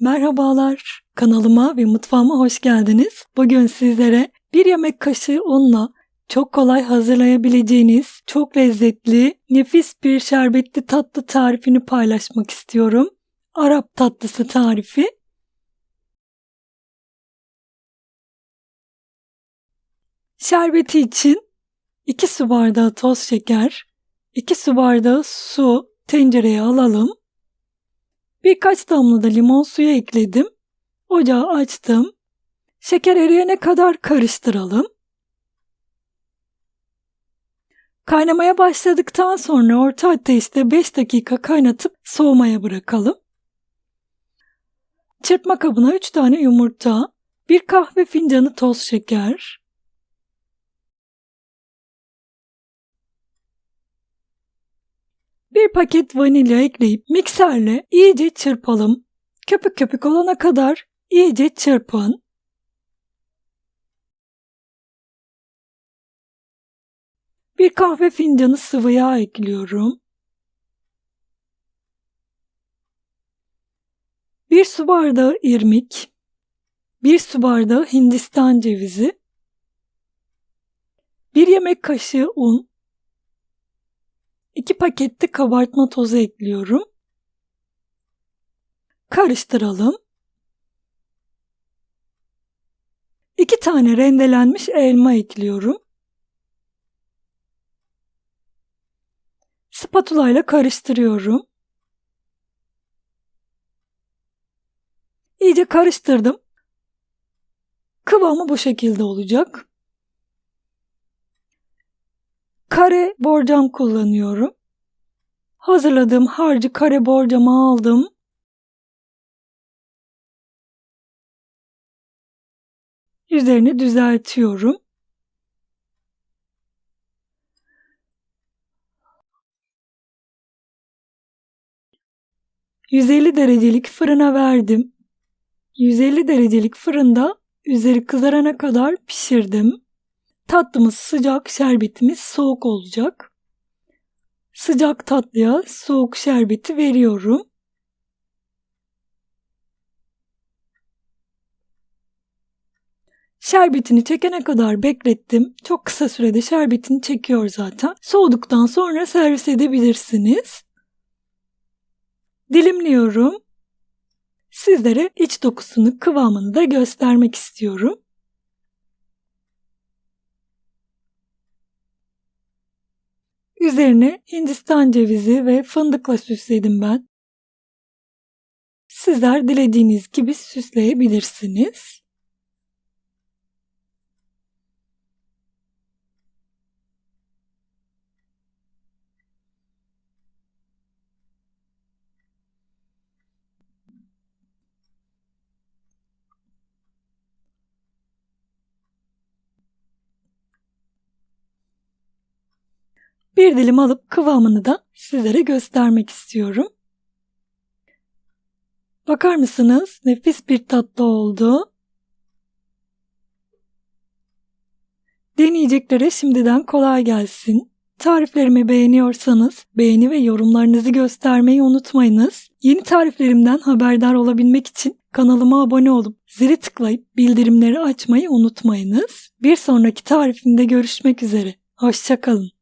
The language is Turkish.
Merhabalar, kanalıma ve mutfağıma hoş geldiniz. Bugün sizlere bir yemek kaşığı unla çok kolay hazırlayabileceğiniz, çok lezzetli, nefis bir şerbetli tatlı tarifini paylaşmak istiyorum. Arap tatlısı tarifi. Şerbeti için 2 su bardağı toz şeker, 2 su bardağı su tencereye alalım. Birkaç damla da limon suyu ekledim. Ocağı açtım. Şeker eriyene kadar karıştıralım. Kaynamaya başladıktan sonra orta ateşte 5 dakika kaynatıp soğumaya bırakalım. Çırpma kabına 3 tane yumurta, 1 kahve fincanı toz şeker, Bir paket vanilya ekleyip mikserle iyice çırpalım. Köpük köpük olana kadar iyice çırpın. Bir kahve fincanı sıvı yağ ekliyorum. Bir su bardağı irmik, bir su bardağı hindistan cevizi, bir yemek kaşığı un, 2 pakette kabartma tozu ekliyorum. Karıştıralım. 2 tane rendelenmiş elma ekliyorum. Spatula ile karıştırıyorum. İyice karıştırdım. Kıvamı bu şekilde olacak kare borcam kullanıyorum. Hazırladığım harcı kare borcama aldım. Üzerini düzeltiyorum. ...150 derecelik fırına verdim. 150 derecelik fırında üzeri kızarana kadar pişirdim. Tatlımız sıcak, şerbetimiz soğuk olacak. Sıcak tatlıya soğuk şerbeti veriyorum. Şerbetini çekene kadar beklettim. Çok kısa sürede şerbetini çekiyor zaten. Soğuduktan sonra servis edebilirsiniz. Dilimliyorum. Sizlere iç dokusunu, kıvamını da göstermek istiyorum. Üzerine Hindistan cevizi ve fındıkla süsledim ben. Sizler dilediğiniz gibi süsleyebilirsiniz. Bir dilim alıp kıvamını da sizlere göstermek istiyorum. Bakar mısınız? Nefis bir tatlı oldu. Deneyeceklere şimdiden kolay gelsin. Tariflerimi beğeniyorsanız beğeni ve yorumlarınızı göstermeyi unutmayınız. Yeni tariflerimden haberdar olabilmek için kanalıma abone olup zili tıklayıp bildirimleri açmayı unutmayınız. Bir sonraki tarifimde görüşmek üzere. Hoşçakalın.